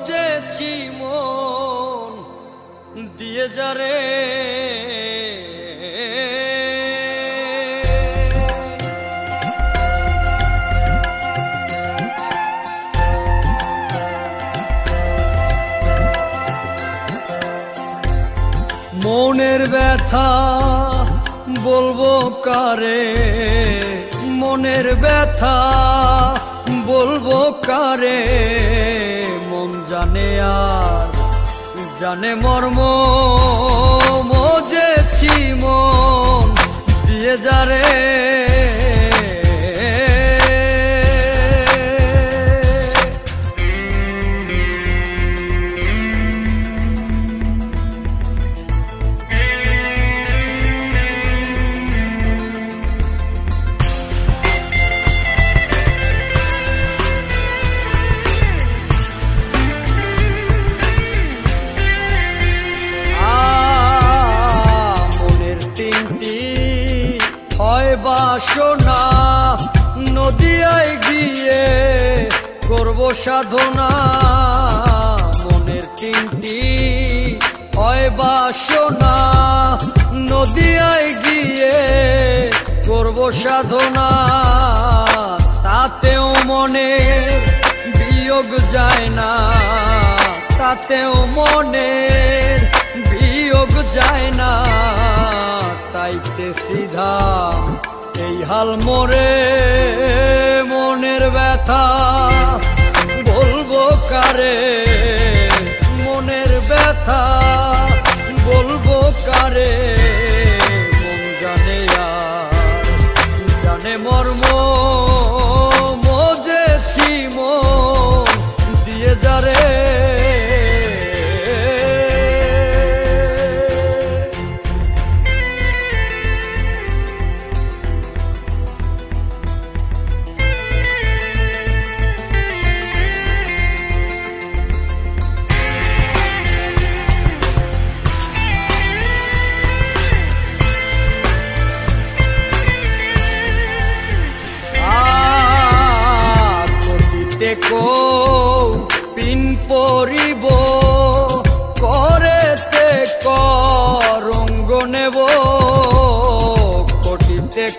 মজেছি মন দিয়ে যারে মনের ব্যথা বলব কারে? মনের ব্যথা বলব কারে? মন জানে আর জানে মর্ম মজেছি মন। দিয়ে যারে বাসনা নদিয়ায় গিয়ে করব সাধনা। মনের তিনটি হয় বাসনা নদিয়ায় গিয়ে করব সাধনা। তাতেও মনে বিয়োগ যায় না, তাতেও মনের বিয়োগ যায় না। তাইতে সিধা এই হাল মরে মনের ব্যথা বলব কারে?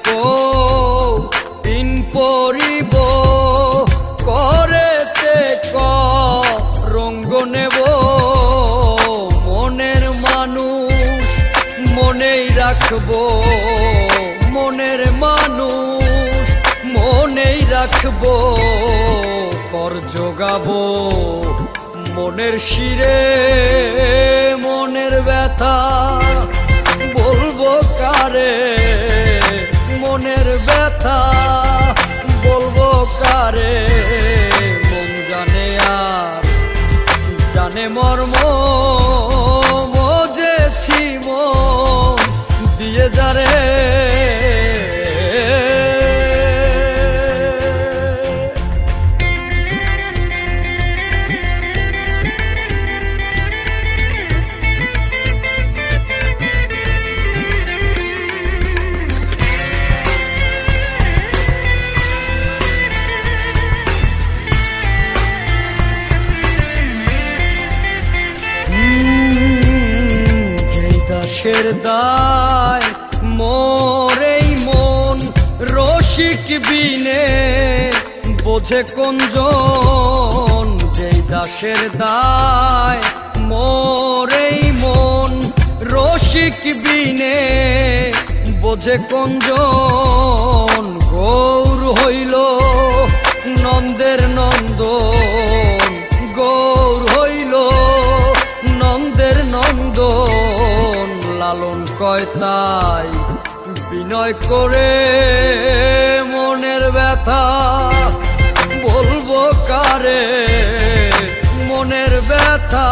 কৌ পিন পরিব, করেতে করঙ্গ নেব। মনের মানুষ মনেই রাখব, মনের মানুষ মনেই রাখব। কর যোগাবো মনের শিরে, মনের ব্যথা ব্যথা বলব কারে? মন জানে আর জানে মর্ম। দাসের দায়, মোরেই মন রসিক বিনে। বোঝে কোনজন যেই দাসের দায়, মোরেই মন রসিক বিনে। বোঝে কোনজন গৌর হইল নন্দের নন্দন তাই বিনয় করে মনের ব্যথা বলব কারে মনের ব্যথা?